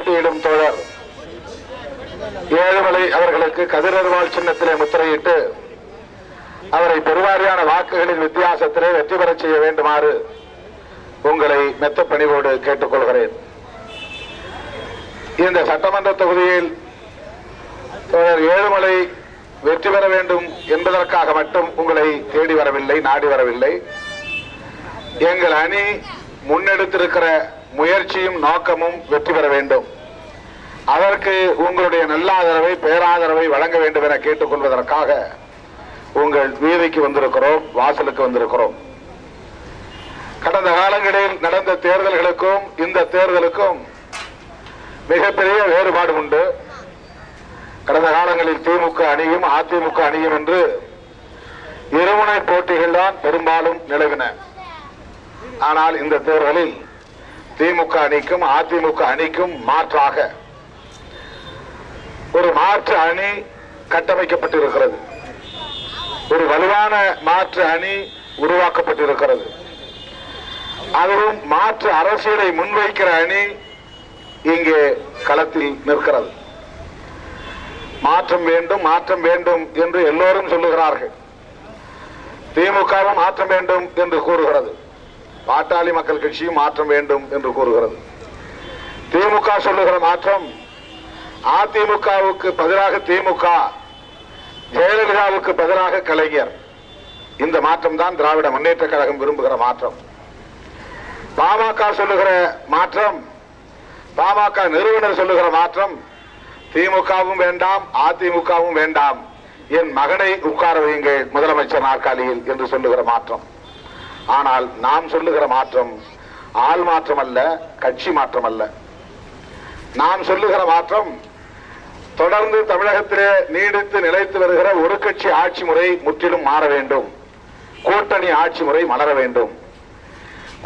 சட்டமன்ற போட்டியிடும் தோழர். ஏழுமலை அவர்களுக்கு கதிரர்வாள் சின்னத்திலே முத்திரையிட்டு அவரை பெருவாரியான வாக்குகளின் வித்தியாசத்திலே வெற்றி பெறச் செய்ய வேண்டுமாறு உங்களை மெத்த பணிவோடு கேட்டுக்கொள்கிறேன். இந்த சட்டமன்ற தொகுதியில் தோழர் ஏழுமலை வெற்றி பெற வேண்டும் என்பதற்காக மட்டும் உங்களை தேடி வரவில்லை நாடி வரவில்லை. எங்கள் அணி முன்னெடுத்திருக்கிற முயற்சியும் நோக்கமும் வெற்றி பெற வேண்டும். அதற்கு உங்களுடைய நல்ல ஆதரவை பேராதரவை வழங்க வேண்டும் என கேட்டுக்கொள்வதற்காக உங்கள் வீதிக்கு வந்திருக்கிறோம் வாசலுக்கு வந்திருக்கிறோம். கடந்த காலங்களில் நடந்த தேர்தல்களுக்கும் இந்த தேர்தலுக்கும் மிகப்பெரிய வேறுபாடு உண்டு. கடந்த காலங்களில் திமுக அணியும் அதிமுக அணியும் என்று இருமுனை போட்டிகள் தான் பெரும்பாலும் நிலவின. ஆனால் இந்த தேர்தலில் திமுக அணிக்கும் அதிமுக அணிக்கும் மாற்றாக ஒரு மாற்று அணி கட்டமைக்கப்பட்டிருக்கிறது. ஒரு வலுவான மாற்று அணி உருவாக்கப்பட்டிருக்கிறது. அதுவும் மாற்று அரசியலை முன்வைக்கிற அணி இங்கே களத்தில் நிற்கிறது. மாற்றம் வேண்டும் மாற்றம் வேண்டும் என்று எல்லோரும் சொல்லுகிறார்கள். திமுகவும் மாற்றம் வேண்டும் என்று கூறுகிறது. பாட்டாளி மக்கள் கட்சியும் மாற்றம் வேண்டும் என்று கூறுகிறது. திமுக சொல்லுகிற மாற்றம் அதிமுகவுக்கு பதிலாக திமுக ஜெயலலிதாவுக்கு பதிலாக கலைஞர். இந்த மாற்றம் தான் திராவிட முன்னேற்ற கழகம் விரும்புகிற மாற்றம். பாமக சொல்லுகிற மாற்றம் பாமக நிறுவனர் சொல்லுகிற மாற்றம் திமுகவும் வேண்டாம் அதிமுகவும் வேண்டாம். என் மகனை உட்கார வையுங்கள் முதலமைச்சர் நாற்காலியில் என்று சொல்லுகிற மாற்றம். ஆனால் நாம் சொல்லுகிற மாற்றம் ஆள் மாற்றம் அல்ல கட்சி மாற்றம் அல்ல நாம் சொல்லுகிற மாற்றம் தொடர்ந்து தமிழகத்திலே நீடித்து நிலைத்து வருகிற ஒரு கட்சி ஆட்சி முறை முற்றிலும் மாற வேண்டும். கூட்டணி ஆட்சி முறை மலர வேண்டும்.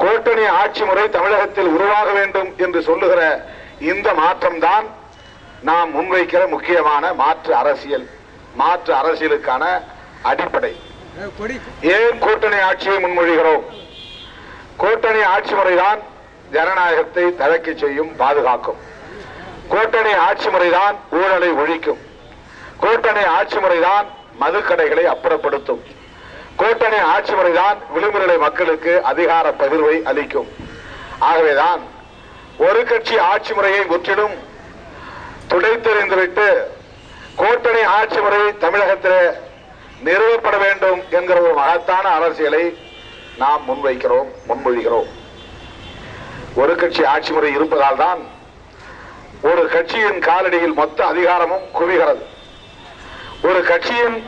கூட்டணி ஆட்சி முறை தமிழகத்தில் உருவாக வேண்டும் என்று சொல்லுகிற இந்த மாற்றம்தான் நாம் முன்வைக்கிற முக்கியமான மாற்று அரசியல் மாற்று அரசியலுக்கான அடிப்படை. ஏன் கூட்டணி ஆட்சியை முன்மொழிகிறோம்? கூட்டணி ஆட்சி முறைதான் ஜனநாயகத்தை தழைக்க செய்யும் பாதுகாக்கும். கூட்டணி ஆட்சி முறைதான் ஊழலை ஒழிக்கும். கூட்டணி ஆட்சி முறைதான் மதுக்கடைகளை அப்புறப்படுத்தும். கூட்டணி ஆட்சி முறைதான் விளிம்புநிலை மக்களுக்கு அதிகார பகிர்வை அளிக்கும். ஆகவேதான் ஒரு கட்சி ஆட்சி முறையை முற்றிலும் துடைத்தெறிந்துவிட்டு கூட்டணி ஆட்சி முறை தமிழகத்தில் நிறுவப்பட வேண்டும் என்கிற ஒரு மகத்தான அரசியலை நாம் முன்வைக்கிறோம் முன்மொழிகிறோம். ஒரு கட்சி ஆட்சி முறை இருப்பதால் தான் ஒரு கட்சியின் காலடியில் மொத்த அதிகாரமும் குவிகிறது. ஒரு கட்சியின்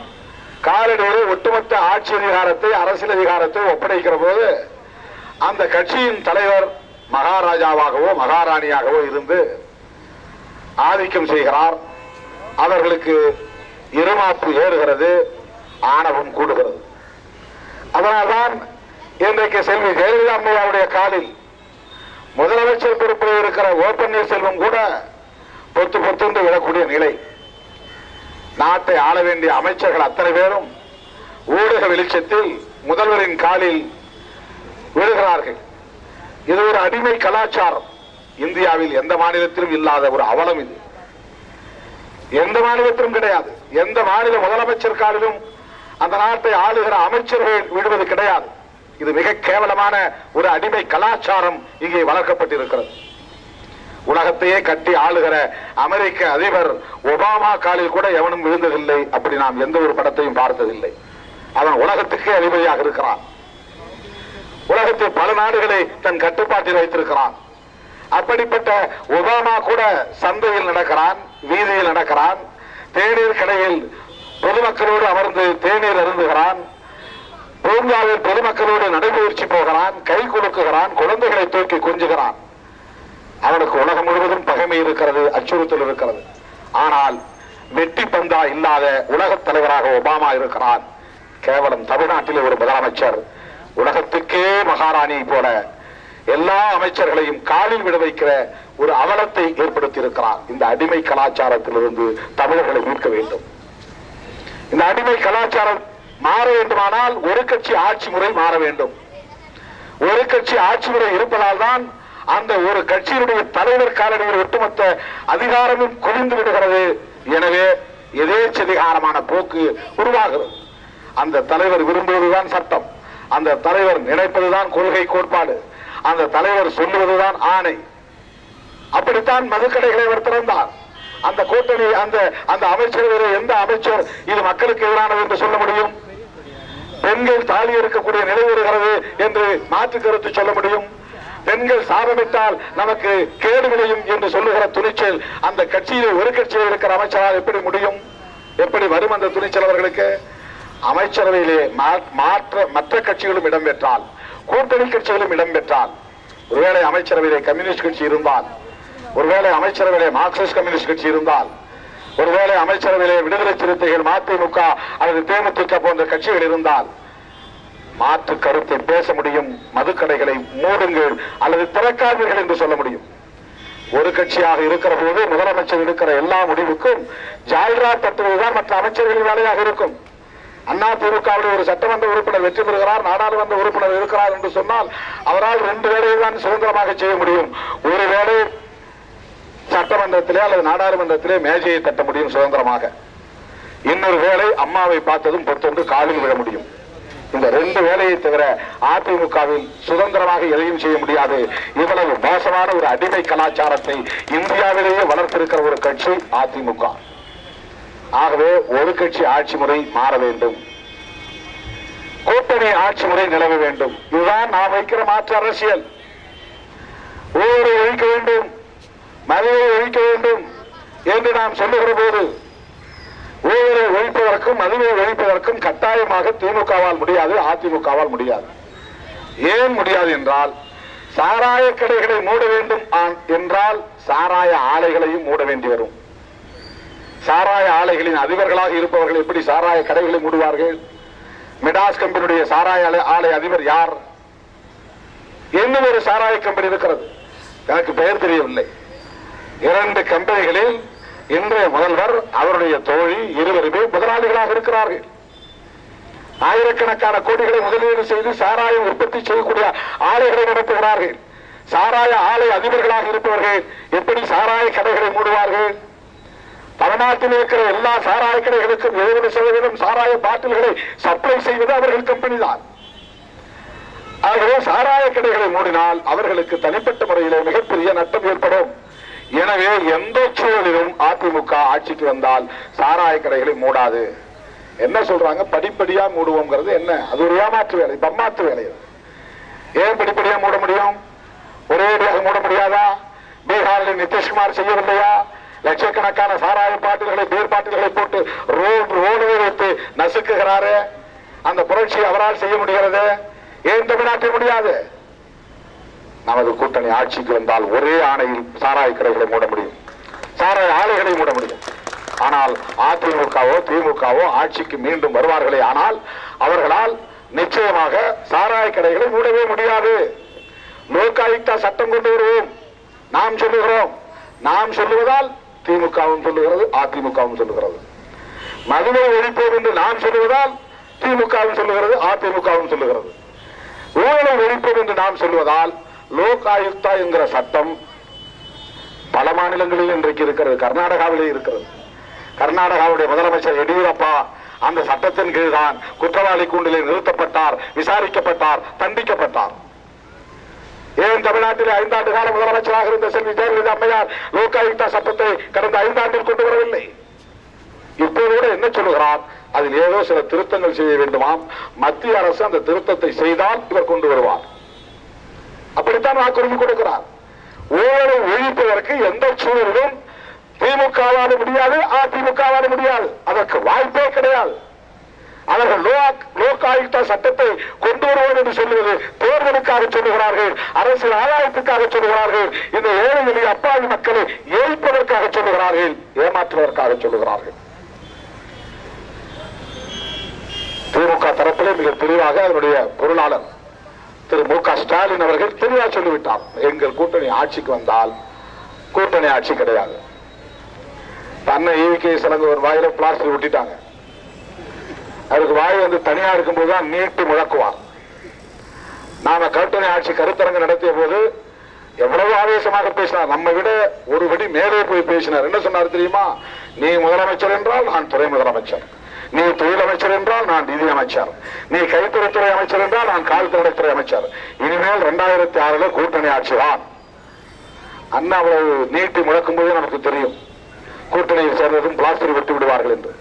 காலடியில் ஒட்டுமொத்த ஆட்சி அதிகாரத்தை அரசியல் அதிகாரத்தை ஒப்படைக்கிற போது அந்த கட்சியின் தலைவர் மகாராஜாவாகவோ மகாராணியாகவோ இருந்து ஆதிக்கம் செய்கிறார். அவர்களுக்கு இருமாப்பு ஏறுகிறது. ஆணவம் கூடுகிறது. அதனால்தான் இன்றைக்கு செல்வி ஜெயலலிதா அம்மையாவுடைய காலில் முதலமைச்சர் பொறுப்பில் இருக்கிற ஓ பன்னீர்செல்வம் கூட பொத்து பொத்துண்டு விடக்கூடிய நிலை. நாட்டை ஆள வேண்டிய அமைச்சர்கள் அத்தனை பேரும் ஊடக வெளிச்சத்தில் முதல்வரின் காலில் விழுகிறார்கள். இது ஒரு அடிமை கலாச்சாரம். இந்தியாவில் எந்த மாநிலத்திலும் இல்லாத ஒரு அவலம் இது. எந்த மாநிலத்திலும் கிடையாது. எந்த மாநில முதலமைச்சர் காலிலும் அந்த நாட்டை ஆளுகிற அமைச்சர்கள் விடுவது கிடையாது. இது மிக கேவலமான ஒரு அடிமை கலாச்சாரம் இங்கே வளர்க்கப்பட்டிருக்கிறது. உலகத்தையே கட்டி ஆளுகிற அமெரிக்க அதிபர் ஒபாமா காலில் கூட எவனும் விழுந்ததில்லை அப்படி நாம் எந்த ஒரு படத்தையும் பார்த்ததில்லை. அவன் உலகத்துக்கே அதிபதியாக இருக்கிறான். உலகத்தில் பல நாடுகளை தன் கட்டுப்பாட்டில் வைத்திருக்கிறான். அப்படிப்பட்ட ஒபாமா கூட சந்தையில் நடக்கிறான் வீதியில் நடக்கிறான் தேநீர் கடையில் பொதுமக்களோடு அமர்ந்து தேநீர் அருந்துகிறான். பூங்காவில் பொதுமக்களோடு நடைபயிற்சி போகிறான். கை குலுக்குகிறான். குழந்தைகளை தூக்கி கொஞ்சுகிறான். அவனுக்கு உலகம் முழுவதும் பகைமை இருக்கிறது அச்சுறுத்தல் இருக்கிறது. ஆனால் வெட்டி பந்தா இல்லாத உலகத் தலைவராக ஒபாமா இருக்கிறான். கேவலம் தமிழ்நாட்டில் ஒரு முதலமைச்சர். உலகத்துக்கே மகாராணி போல எல்லா அமைச்சர்களையும் காலில் விட வைக்கிற ஒரு அவலத்தை ஏற்படுத்தி இருக்கிறார் இந்த அடிமை கலாச்சாரத்திலிருந்து தமிழர்களை மீட்க வேண்டும். இந்த அடிமை கலாச்சாரம் மாற வேண்டுமானால் ஒரு கட்சி ஆட்சி முறை மாற வேண்டும். ஒரு கட்சி ஆட்சி முறை இருப்பதால் தான் அந்த ஒரு கட்சியினுடைய தலைவர் காலனியில் ஒட்டுமொத்த அதிகாரமும் குவிந்து விடுகிறது. எனவே எதேச்சதிகாரமான போக்கு உருவாகிறது. அந்த தலைவர் விரும்புவதுதான் சட்டம். அந்த தலைவர் நினைப்பதுதான் கொள்கை கோட்பாடு. அந்த தலைவர் சொல்லுவதுதான் ஆணை. அப்படித்தான் மதுக்கடைகளை அவர் திறந்தார். அந்த கூட்டணி அந்த அந்த அமைச்சரவையில் எந்த அமைச்சர் இது மக்களுக்கு எதிரானது என்று சொல்ல முடியும்? பெண்கள் தாலி இருக்கக்கூடிய நிலை வருகிறது என்று மாற்று கருத்து சொல்ல முடியும்? பெண்கள் சாபமிட்டால் நமக்கு கேடு விளையும் என்று சொல்லுகிற துணிச்சல் அந்த கட்சியிலே ஒரு கட்சியில் இருக்கிற அமைச்சரால் எப்படி முடியும்? எப்படி வரும் அந்த துணிச்சல் அவர்களுக்கு? அமைச்சரவையிலே மா- மாற்ற மற்ற கட்சிகளும் இடம்பெற்றால் கூட்டணி கட்சிகளும் இடம்பெற்றால் ஒருவேளை அமைச்சரவையிலே கம்யூனிஸ்ட் கட்சி இருந்தால் ஒருவேளை அமைச்சரவையிலே மார்க்சிஸ்ட் கம்யூனிஸ்ட் கட்சி இருந்தால் ஒருவேளை அமைச்சரவையிலே விடுதலை சிறுத்தைகள் மதிமுக அல்லது தேமுதிக போன்ற கட்சிகள் இருந்தால் மாற்று கருத்தை பேச முடியும் மதுக்கடைகளை மூடுங்கள் அல்லது திறக்காதீர்கள் என்று சொல்ல முடியும். ஒரு கட்சியாக இருக்கிற போது முதலமைச்சர் எடுக்கிற எல்லா முடிவுக்கும் ஜால்ரா தட்டுவதுதான் மற்ற அமைச்சர்களின் வேலையாக இருக்கும். அண்ணா திமுகவுடைய ஒரு சட்டமன்ற உறுப்பினர் வெற்றி பெறுகிறார் நாடாளுமன்ற உறுப்பினர் இருக்கிறார் என்று சொன்னால் அவரால் ரெண்டு வேலையை தான் சுதந்திரமாக செய்ய முடியும். ஒரு வேலை சட்டமன்றத்திலே அல்லது நாடாளுமன்றத்திலே மேஜையை தட்ட முடியும் சுதந்திரமாக. இன்னொரு வேலை அம்மாவை பார்த்ததும் பொறுத்தொன்று காலில் விழ முடியும். இந்த ரெண்டு வேலையை தவிர அதிமுகவில் சுதந்திரமாக எதையும் செய்ய முடியாது. இவ்வளவு மோசமான ஒரு அடிமை கலாச்சாரத்தை இந்தியாவிலேயே வளர்த்திருக்கிற ஒரு கட்சி அதிமுக. ஆகவே ஒரு கட்சி ஆட்சி முறை மாற வேண்டும். கூட்டணி ஆட்சி முறை நிலவ வேண்டும். இதுதான் நாம் வைக்கிற மாற்று அரசியல். ஊரை ஒழிக்க வேண்டும். மதுவை ஒழிக்க வேண்டும் என்று நாம் சொல்லுகிற போது ஊழலை ஒழிப்பதற்கும் மதுவை ஒழிப்பதற்கும் கட்டாயமாக திமுகவால் முடியாது அதிமுகவால் முடியாது. ஏன் முடியாது என்றால் சாராய கடைகளை மூட வேண்டும் ஆன்- என்றால் சாராய ஆலைகளையும் மூட வேண்டி வரும். சாராய ஆலைகளின் அதிபர்களாக இருப்பவர்கள் எப்படி சாராய கடைகளை மூடுவார்கள்? மிடாஸ் கம்பெனியுடைய சாராய ஆலை- ஆலை அதிபர் யார்? இன்னும் ஒரு சாராய கம்பெனி இருக்கிறது? எனக்கு பெயர் தெரியவில்லை. இரண்டு கம்பெனிகளில் இன்றைய முதல்வர் அவருடைய தோழி இருவருமே முதலாளிகளாக இருக்கிறார்கள். ஆயிரக்கணக்கான கோடிகளை முதலீடு செய்து சாராயம் உற்பத்தி செய்யக்கூடிய ஆலைகளை நடத்துகிறார்கள். சாராய ஆலை அதிபர்களாக இருப்பவர்கள் எப்படி சாராய கடைகளை மூடுவார்கள்? தமிழ்நாட்டில் இருக்கிற எல்லா சாராய கடைகளுக்கும் எழுபது சதவீதம் சாராய பாட்டில்களை சப்ளை செய்வது அவர்கள் கம்பெனி தான். ஆகவே சாராய கடைகளை மூடினால் அவர்களுக்கு தனிப்பட்ட முறையிலே மிகப்பெரிய நட்டம் ஏற்படும். எனவே எந்த சூழலிலும் அதிமுக ஆட்சிக்கு வந்தால் சாராய கடைகளை மூடாது. என்ன சொல்றாங்க? படிப்படியா மூடுவோங்கிறது என்ன? அது ஒரு ஏமாற்று வேலை பம்மாற்று வேலை ஏன் படிப்படியா மூட முடியும்? ஒரேடியாக மூட முடியாதா? பீகாரில் நிதிஷ்குமார் செய்யவில்லையா? லட்சக்கணக்கான சாராய பாட்டில்களை பேர் பாட்டில்களை போட்டு ரோடு ரோடு வைத்து நசுக்குகிறாரு. அந்த புரட்சி அவரால் செய்ய முடிகிறது. ஏன் தமிழ்நாட்டில் முடியாது? நமது கூட்டணி ஆட்சிக்கு வந்தால் ஒரே ஆணையில் சாராய கடைகளை மூட முடியும். சாராய ஆலைகளை மூட முடியும். ஆனால் அதிமுகவோ திமுகவோ ஆட்சிக்கு மீண்டும் வருவார்களே ஆனால் அவர்களால் நிச்சயமாக சாராய கடைகளை மூடவே முடியாது. லோகாயுக்தா சட்டம் கொண்டு வருவோம். நாம் சொல்லுகிறோம். நாம் சொல்லுவதால் திமுகவும் சொல்லுகிறது அதிமுகவும் சொல்லுகிறது. மதுவை ஒழிப்போம் என்று நாம் சொல்லுவதால் திமுகவும் சொல்லுகிறது அதிமுகவும் சொல்லுகிறது. ஊழலை ஒழிப்போம் என்று நாம் சொல்லுவதால் லோக் ஆயுக்தா என்கிற சட்டம் பல மாநிலங்களில் இன்றைக்கு இருக்கிறது. கர்நாடகாவிலே இருக்கிறது. கர்நாடகாவுடைய முதலமைச்சர் எடியூரப்பா அந்த சட்டத்தின் கீழ் தான் குற்றவாளி கூண்டிலே நிறுத்தப்பட்டார் விசாரிக்கப்பட்டார் தண்டிக்கப்பட்டார். ஏன் தமிழ்நாட்டில் ஐந்தாண்டு கால முதலமைச்சராக இருந்த செல்வி ஜெயலலிதா அம்மையார் லோகாயுக்தா சட்டத்தை கடந்த ஐந்தாண்டில் கொண்டு வரவில்லை? இப்போது கூட என்ன சொல்லுகிறார்? அதில் ஏதோ சில திருத்தங்கள் செய்ய வேண்டுமாம். மத்திய அரசு அந்த திருத்தத்தை செய்தால் இவர் கொண்டு வருவார். அப்படித்தான் வாக்குறுதி கொடுக்கிறார். ஊழலை ஒழிப்பதற்கு எந்த சூழலும் திமுகவால முடியாது அதிமுகவால முடியாது. அதற்கு வாய்ப்பே கிடையாது. அவர்கள் லோக் லோக் ஆயுக்தா சட்டத்தை கொண்டு வருவோம் என்று சொல்லுவது தேர்தலுக்காக சொல்லுகிறார்கள் அரசியல் ஆதாயத்துக்காக சொல்லுகிறார்கள் இந்த ஏழை எளிய அப்பாவி மக்களை ஏய்ப்பதற்காக சொல்லுகிறார்கள் ஏமாற்றுவதற்காக சொல்லுகிறார்கள். திமுக தரப்பிலே மிக தெளிவாக அதனுடைய பொருளாளர் திரு மு க ஸ்டாலின் அவர்கள் தெளிவா சொல்லிவிட்டார். எங்கள் கூட்டணி ஆட்சிக்கு வந்தால் கூட்டணி ஆட்சி கிடையாது. தன்னை ஈவிகே சலங்கு ஒரு வாயில பிளாஸ்டர் விட்டுட்டாங்க. அவருக்கு வாய் வந்து தனியா இருக்கும்போது தான் நீட்டு முழக்குவார். நாம கூட்டணி ஆட்சி கருத்தரங்கு நடத்திய போது எவ்வளவு ஆவேசமாக பேசினார். நம்ம விட ஒரு படி மேலே போய் பேசினார். என்ன சொன்னார் தெரியுமா? நீ முதலமைச்சர் என்றால் நான் துறை முதலமைச்சர். நீ தொழில் அமைச்சர் என்றால் நான் நிதி அமைச்சர். நீ கைத்தொழில்துறை அமைச்சர் என்றால் நான் கால்நடைத்துறை அமைச்சர். இனிமேல் இரண்டாயிரத்தி ஆறுல கூட்டணி ஆட்சிதான். அண்ணா அவ்வளவு நீட்டி முழக்கும் போதே நமக்கு தெரியும். கூட்டணியில் சேர்ந்ததும் பிளாஸ்டர் வெட்டி விடுவார்கள் என்று.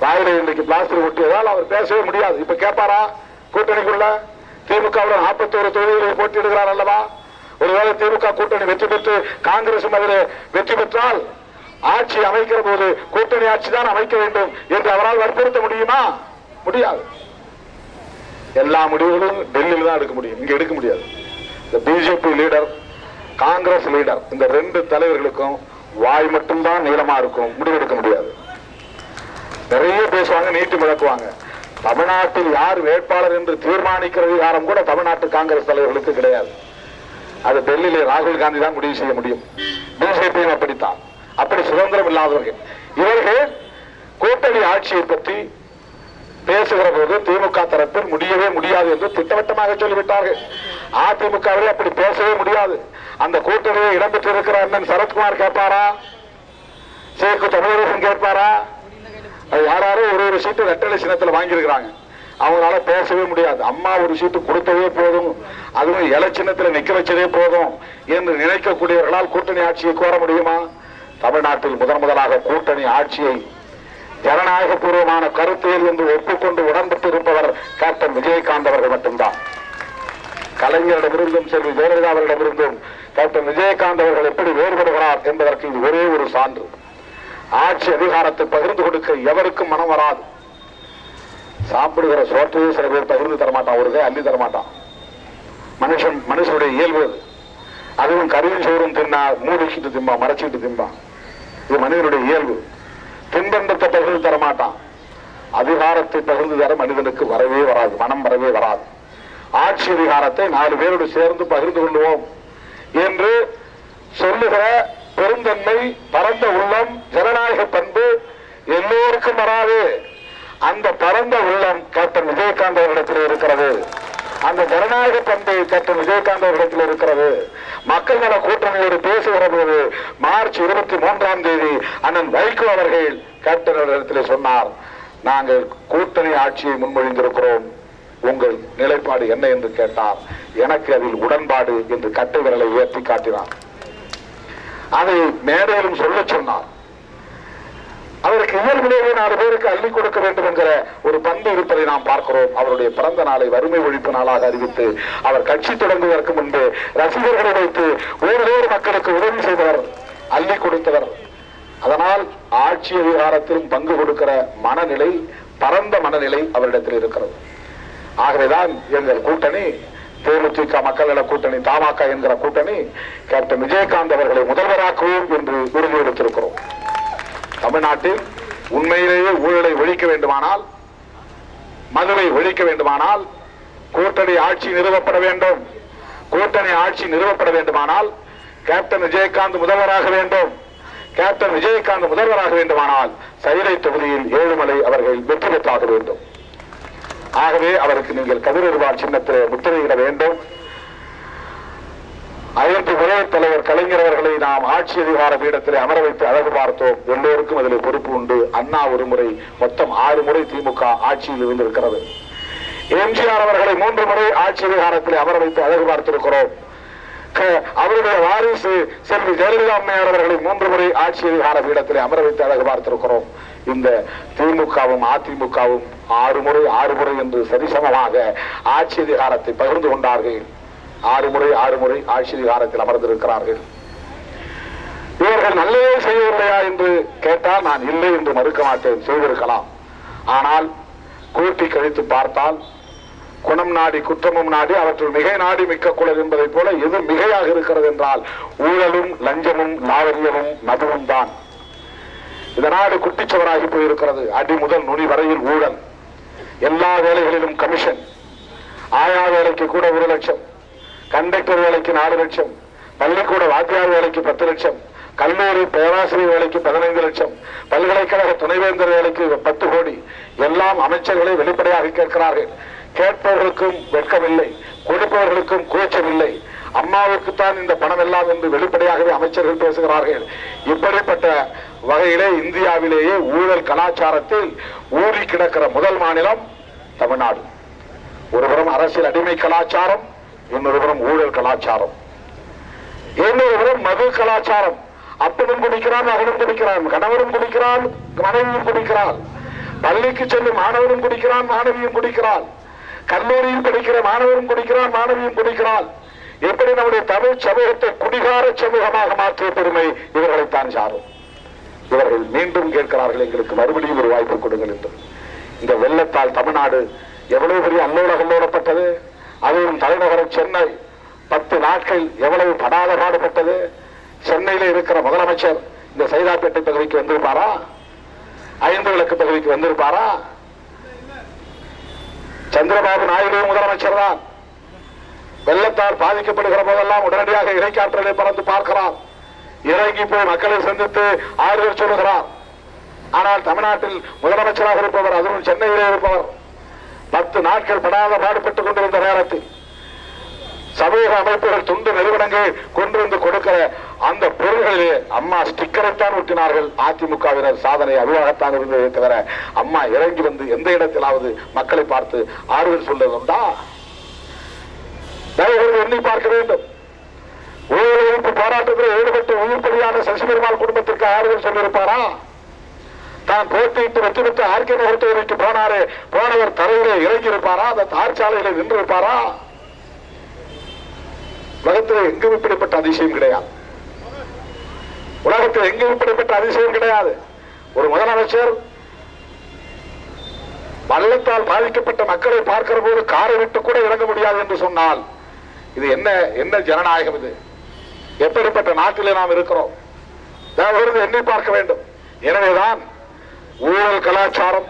வாயில இன்றைக்கு பிளாஸ்டர் ஒட்டியதால் அவர் பேசவே முடியாது. இப்ப கேட்பாரா கூட்டணிக்குள்ள திமுகவுடன் நாற்பத்தோரு தொகுதிகளில் போட்டியிடுகிறார் அல்லவா? ஒருவேளை திமுக கூட்டணி வெற்றி பெற்று காங்கிரஸ் அதில் வெற்றி பெற்றால் ஆட்சி அமைக்கிற போது கூட்டணி ஆட்சி தான் அமைக்க வேண்டும் என்று அவரால் வற்புறுத்த முடியுமா? முடியாது. எல்லா முடிவுகளும் டெல்லியில் தான் எடுக்க முடியும். இங்க எடுக்க முடியாது. இந்த பிஜேபி லீடர் காங்கிரஸ் லீடர் இந்த ரெண்டு தலைவர்களுக்கும் வாய் மட்டும்தான் நீளமா இருக்கும். முடிவெடுக்க முடியாது. நிறைய பேசுவாங்க நீட்டி முழக்குவாங்க தமிழ்நாட்டில் யார் வேட்பாளர் என்று தீர்மானிக்கிற அதிகாரம் கூட தமிழ்நாட்டு காங்கிரஸ் தலைவர்களுக்கு கிடையாது. அது டெல்லியிலே ராகுல் காந்தி தான் முடிவு செய்ய முடியும். பிஜேபியும் அப்படித்தான். அப்படி சுதந்திரம் இல்லாதவர்கள். இவர்கள் கூட்டணி ஆட்சியை பற்றி பேசுகிற போது திமுக தரப்பில் முடியவே முடியாது என்று திட்டவட்டமாக சொல்லிவிட்டார்கள். அதிமுகவில் அப்படி பேசவே முடியாது. அந்த கூட்டணியில் இடம்பெற்றிருக்கிற அண்ணன் சரத்குமார் கேட்பாரா? சேக்கு தமிழரசன் கேட்பாரா? அது யாராரும் ஒரு ஒரு சீட்டு ரெட்டலை சின்னத்தில் வாங்கியிருக்கிறாங்க. அவங்களால பேசவே முடியாது. அம்மா ஒரு சீட்டு கொடுத்ததே போதும். அதுவும் இலை சின்னத்துல நிக்க வச்சதே போதும் என்று நினைக்கக்கூடியவர்களால் கூட்டணி ஆட்சியை கோர முடியுமா? தமிழ்நாட்டில் முதன் முதலாக கூட்டணி ஆட்சியை ஜனநாயக பூர்வமான கருத்தியல் என்று ஒப்புக்கொண்டு உடன்பட்டு இருப்பவர் கேப்டன் விஜயகாந்த் அவர்கள் மட்டும்தான். கலைஞரிடமிருந்தும் செல்வி ஜெயலலிதா அவர்களிடமிருந்தும் கேப்டன் விஜயகாந்த் அவர்கள் எப்படி வேறுபடுகிறார் என்பதற்கு இது ஒரே ஒரு சான்று. ஆட்சி அதிகாரத்தை பகிர்ந்து கொடுக்க எவருக்கும் மனம் வராது. சாப்பிடுகிற சோற்றையே சில பேர் பகிர்ந்து தரமாட்டான் ஒரு கை அள்ளி தரமாட்டான். மனுஷன் மனுஷனுடைய இயல்பு. அதுவும் கருவின் சோறும் தின்னா மூடிக்கிட்டு திம்பா மறைச்சிட்டு திம்பான். இது மனிதனுடைய இயல்பு. தின்பண்டத்தை பகிர்ந்து தரமாட்டான். அதிகாரத்தை பகிர்ந்து தர மனிதனுக்கு வரவே வராது மனம் வரவே வராது. ஆட்சி அதிகாரத்தை நாலு பேரோடு சேர்ந்து பகிர்ந்து கொள்வோம் என்று சொல்லுகிற பெருந்தன்மை பரந்த உள்ளம் ஜனநாயக பண்பு எல்லோருக்கும் வராது. அந்த பரந்த உள்ளம் கேப்டன் விஜயகாந்த் அவரிடத்தில் இருக்கிறது. அந்த ஜனநாயக பண்பை கேப்டன் விஜயகாந்த் அவரிடத்தில் இருக்கிறது. மக்கள் நல கூட்டணியோடு பேசுகிற போது மார்ச் இருபத்தி மூன்றாம் தேதி அண்ணன் வைகோ அவர்கள் கேப்டன் அவரிடத்தில் சொன்னார் நாங்கள் கூட்டணி ஆட்சியை முன்மொழிந்திருக்கிறோம். உங்கள் நிலைப்பாடு என்ன? என்று கேட்டார். எனக்கு அதில் உடன்பாடு என்று கட்டை விரலை உயர்த்தி காட்டினார். அதை மேடையிலும் சொல்லச் சொன்னார். அவருக்கு இயல்பிலேயே நாலு பேருக்கு அள்ளி கொடுக்க வேண்டும் என்கிற ஒரு பண்பு இருப்பதை நாம் பார்க்கிறோம். அவருடைய பிறந்த நாளை வறுமை ஒழிப்பு நாளாக அறிவித்து அவர் கட்சி தொடங்குவதற்கு முன்பு ரசிகர்களை வைத்து ஊரிலோர் மக்களுக்கு உதவி செய்தவர் அள்ளி கொடுத்தவர். அதனால் ஆட்சி அதிகாரத்திலும் பங்கு கொடுக்கிற மனநிலை பரந்த மனநிலை அவரிடத்தில் இருக்கிறது. ஆகவேதான் எங்கள் கூட்டணி தேமுதிக மக்கள் நல கூட்டணி தமாக என்கிற கூட்டணி கேப்டன் விஜயகாந்த் அவர்களை முதல்வராக்குவோம் என்று உறுதியளித்திருக்கிறோம். தமிழ்நாட்டில் உண்மையிலேயே ஊழலை ஒழிக்க வேண்டுமானால் மதுவை ஒழிக்க வேண்டுமானால் கூட்டணி ஆட்சி நிறுவப்பட வேண்டும். கூட்டணி ஆட்சி நிறுவப்பட வேண்டுமானால் கேப்டன் விஜயகாந்த் முதல்வராக வேண்டும். கேப்டன் விஜயகாந்த் முதல்வராக வேண்டுமானால் சைலை தொகுதியில் ஏழுமலை அவர்கள் வெற்றி பெற்றாக வேண்டும். ஆகவே அவருக்கு நீங்கள் கதிரொருவார் சின்னத்தில் முத்திரையிட வேண்டும். அனைத்து தலைவர் கலைஞர் அவர்களை நாம் ஆட்சி அதிகார பீடத்தில் அமர வைத்து அழகு பார்த்தோம். எல்லோருக்கும் அதில் பொறுப்பு உண்டு. அண்ணா ஒரு முறை மொத்தம் ஆறு முறை திமுக ஆட்சியில் இருந்திருக்கிறது. எம்ஜிஆர் அவர்களை மூன்று முறை ஆட்சி அதிகாரத்தில் அமர வைத்து அழகு பார்த்திருக்கிறோம். க- அவருடைய வாரிசு செல்வி ஜெயலலிதா அம்மையார் அவர்களை மூன்று முறை ஆட்சி அதிகார பீடத்தில் அமர வைத்து அழகு பார்த்திருக்கிறோம். இந்த திமுகவும் அதிமுகவும் ஆறு முறை ஆறு முறை என்று சரிசமமாக ஆட்சி அதிகாரத்தை பகிர்ந்து கொண்டார்கள். ஆறு முறை ஆறு முறை ஆட்சி அமர்ந்திருக்கிறார்கள். இவர்கள் நல்லதே செய்யவில்லையா என்று கேட்டால் நான் இல்லை என்று மறுக்க மாட்டேன் செய்திருக்கலாம். ஆனால் கூட்டி கழித்து பார்த்தால் குணம் நாடி குற்றமும் நாடி அவற்றுள் மிகை நாடி மிக்க குழல் என்பதைப் போல எது மிகையாக இருக்கிறது என்றால் ஊழலும் லஞ்சமும் லாவரியமும் மதுவும் தான். இந்த நாடு குட்டிச்சவராகி போயிருக்கிறது. அடி முதல் நுனி வரையில் ஊழல். எல்லா வேலைகளிலும் கமிஷன். ஆயா வேலைக்கு கூட ஒரு லட்சம். கண்டக்டர் வேலைக்கு நாலு லட்சம் பள்ளிக்கூட வாத்தியார் வேலைக்கு பத்து லட்சம் கல்லூரி பேராசிரியர் வேலைக்கு பதினைந்து லட்சம் பல்கலைக்கழக துணைவேந்தர் வேலைக்கு பத்து கோடி. எல்லாம் அமைச்சர்களை வெளிப்படையாக கேட்கிறார்கள். கேட்பவர்களுக்கும் வெட்கமில்லை கொடுப்பவர்களுக்கும் கூச்சமில்லை. அம்மாவுக்குத்தான் இந்த பணம் எல்லாம் என்று வெளிப்படையாகவே அமைச்சர்கள் பேசுகிறார்கள். இப்படிப்பட்ட வகையிலே இந்தியாவிலேயே ஊழல் கலாச்சாரத்தில் ஊறி கிடக்கிற முதல் மாநிலம் தமிழ்நாடு. ஒருபுறம் அரசியல் அடிமை கலாச்சாரம் இன்னொருபுறம் ஊழல் கலாச்சாரம். இன்னொருபுறம் மது கலாச்சாரம். அப்பனும் குடிக்கிறான் மகனும் குடிக்கிறான் கணவரும் குடிக்கிறான் மனைவியும் குடிக்கிறாள். பள்ளிக்கு செல்லும் மாணவரும் குடிக்கிறான் மாணவியும் குடிக்கிறாள். கல்லூரியில் படிக்கிற மாணவரும் குடிக்கிறான் மாணவியும் குடிக்கிறாள். எப்படி நம்முடைய தமிழ் சமூகத்தை குடிகார சமூகமாக மாற்றிய பெருமை இவர்களைத்தான் சாரும். இவர்கள் மீண்டும் கேட்கிறார்கள் எங்களுக்கு மறுபடியும் ஒரு வாய்ப்பு கொடுங்கள் என்று. இந்த வெள்ளத்தால் தமிழ்நாடு எவ்வளவு பெரிய அல்லோல கல்லோடப்பட்டது அதுவும் தலைநகரம் சென்னை. பத்து நாட்கள் எவ்வளவு படாத பாடுபட்டது சென்னையில இருக்கிற முதலமைச்சர் இந்த சைதாப்பேட்டை பகுதிக்கு வந்திருப்பாரா? ஐந்து விளக்கு பகுதிக்கு வந்திருப்பாரா? சந்திரபாபு நாயுடு முதலமைச்சர் தான். வெள்ளத்தால் பாதிக்கப்படுகிற போதெல்லாம் உடனடியாக இறைக்காற்றலை பறந்து பார்க்கிறார். இறங்கி போய் மக்களை சந்தித்து ஆறுதல் சொல்லுகிறார். ஆனால் தமிழ்நாட்டில் முதலமைச்சராக இருப்பவர் அதுவும் சென்னையிலே இருப்பவர். பத்து நாட்கள் படாத பாடுபட்டுக் கொண்டிருந்த நேரத்தில் சமூக அமைப்புகள் துண்டு நிறுவனங்கள் கொண்டு வந்து கொடுக்கிற அந்த பொருள்களிலே அம்மா ஸ்டிக்கரைத்தான் ஒட்டினார்கள் அதிமுகவினர் சாதனை அதுவாகத்தான் இருந்ததை தவிர அம்மா இறங்கி வந்து எந்த இடத்திலாவது மக்களை பார்த்து ஆறுதல் சொல்வதுண்டா தயவுகள் எண்ணி பார்க்க வேண்டும். ஊழல் எதிர்ப்பு போராட்டத்தில் ஈடுபட்டு உயிர்ப்படியான சசிபெருமாள் குடும்பத்திற்கு ஆறுதல் சொல்லியிருப்பாரா? தான் போட்டியிட்டு வெற்றி ஆர்கே நகர் தொகுதிக்கு போனாரே. போனவர் தரையிலே இறங்கி இருப்பாரா அந்த தார்ச்சாலையில நின்று இருப்பாரா உலகத்தில் எங்கும் இப்படிப்பட்ட அதிசயம் கிடையாது. உலகத்தில் எங்கும் இப்படிப்பட்ட அதிசயம் கிடையாது. ஒரு முதலமைச்சர் வள்ளத்தால் பாதிக்கப்பட்ட மக்களை பார்க்கிற போது காரை விட்டு கூட இறங்க முடியாது என்று சொன்னால் இது என்ன என்ன ஜனநாயகம் இது? எப்படிப்பட்ட நாட்டிலே நாம் இருக்கிறோம்? தயவுகூர்ந்து எண்ணி பார்க்க வேண்டும். எனவேதான் ஊழல் கலாச்சாரம்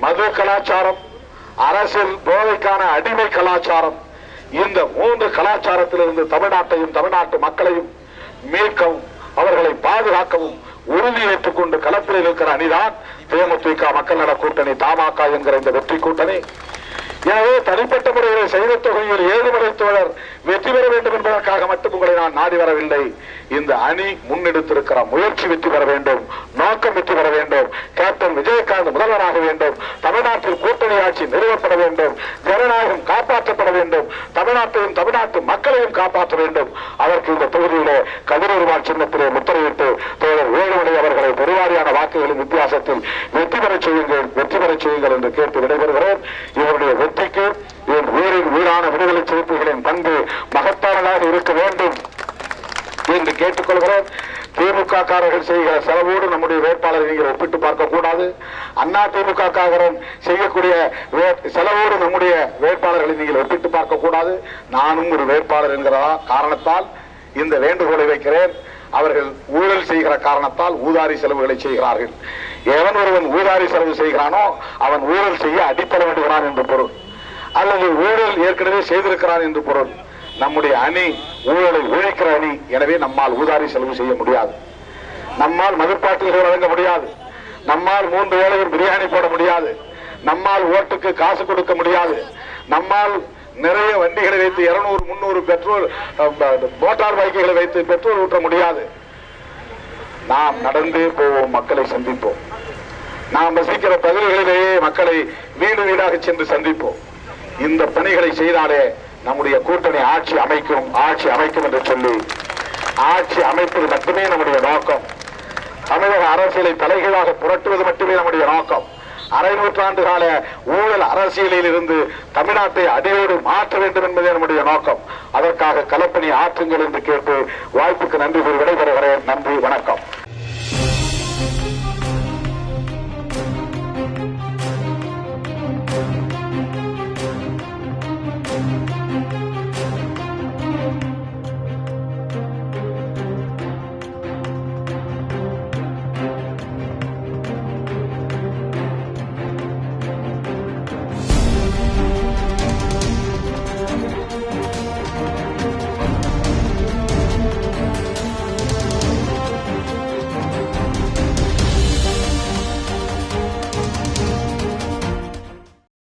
மது கலாச்சாரம் அரசியல் போதைக்கான அடிமை கலாச்சாரம் இந்த மூன்று கலாச்சாரத்திலிருந்து தமிழ்நாட்டையும் தமிழ்நாட்டு மக்களையும் மீட்கவும் அவர்களை பாதுகாக்கவும் உறுதி ஏற்றுக்கொண்டு களத்தில் இருக்கிற அணிதான் தேமுதிக மக்கள் நல கூட்டணி தமாக என்கிற இந்த வெற்றி கூட்டணி. எனவே தனிப்பட்ட முறையில் செய்த தொகையில் ஏழுமலை தோழர் வெற்றி பெற வேண்டும் என்பதற்காக மட்டும் உங்களை நான் நாடி வரவில்லை. இந்த அணி முன்னெடுத்திருக்கிற முயற்சி வெற்றி பெற வேண்டும் நோக்கம் வெற்றி பெற வேண்டும் கேப்டன் விஜயகாந்த் முதல்வராக வேண்டும் தமிழ்நாட்டில் கூட்டணி ஆட்சி நிறுவப்பட வேண்டும் ஜனநாயகம் காப்பாற்றப்பட வேண்டும் தமிழ்நாட்டையும் தமிழ்நாட்டு மக்களையும் காப்பாற்ற வேண்டும். அதற்கு இந்த தொகுதியிலே கதிரொருவாள் சின்னத்திலே முத்திரையிட்டு தோழர் வேலுமணி அவர்களை பெருவாரியான வாக்குகளின் வித்தியாசத்தில் வெற்றி பெறச் செய்யுங்கள் வெற்றி பெறச் செய்யுங்கள் என்று கேட்டு விடைபெறுகிறேன். இவருடைய வெற்றிக்கு என் ஊரின் வீடான விடுதலை சிறுத்தைகளின் பங்கு மகத்தானதாக இருக்க வேண்டும் என்று கேட்டுக்கொள்கிறோம். திமுக காரர்கள் செய்கிற செலவோடு நம்முடைய வேட்பாளரை நீங்கள் ஒப்பிட்டு பார்க்க கூடாது அண்ணா திமுக காரன் செய்யக்கூடிய செலவோடு நம்முடைய வேட்பாளர்களை நீங்கள் ஒப்பிட்டு பார்க்க கூடாது நானும் ஒரு வேட்பாளர் என்கிற காரணத்தால் இந்த வேண்டுகோளை வைக்கிறேன். அவர்கள் ஊழல் செய்கிற காரணத்தால் ஊதாரி செலவுகளை செய்கிறார்கள். எவன் ஒருவன் ஊதாரி செலவு செய்கிறானோ அவன் ஊழல் செய்ய அடிப்பட வேண்டுகிறான் என்று பொருள். அல்லது ஊழல் ஏற்கனவே செய்திருக்கிறான் என்று பொருள். நம்முடைய அணி ஊழலை உழைக்கிற அணி. எனவே நம்மால் ஊதாரி செலவு செய்ய முடியாது. நம்மால் மதுப்பாட்டில்கள் வழங்க முடியாது. நம்மால் மூன்று வேளையும் பிரியாணி போட முடியாது. நம்மால் ஓட்டுக்கு காசு கொடுக்க முடியாது. நம்மால் நிறைய வண்டிகளை வைத்து இருநூறு முன்னூறு பெட்ரோல் மோட்டார் பைக்குகளை வைத்து பெட்ரோல் ஊற்ற முடியாது. நாம் நடந்தே போவோம் மக்களை சந்திப்போம். நாம் வசிக்கிற பகுதிகளிலேயே மக்களை வீடு வீடாக சென்று சந்திப்போம். இந்த பணிகளை செய்தாலே நம்முடைய கூட்டணி ஆட்சி அமைக்கும் ஆட்சி அமைக்கும் என்று சொல்லி ஆட்சி அமைப்பது மட்டுமே நம்முடைய நோக்கம். தமிழக அரசியலை தலைகீழாக புரட்டுவது மட்டுமே நம்முடைய நோக்கம். அரை நூற்றாண்டு கால ஊழல் அரசியலில் இருந்து தமிழ்நாட்டை அடியோடு மாற்ற வேண்டும் என்பதே நம்முடைய நோக்கம். அதற்காக களப்பணி ஆற்றுங்கள் என்று கேட்டு வாய்ப்புக்கு நன்றி கூறி விடைபெறுகிறேன். நன்றி வணக்கம்.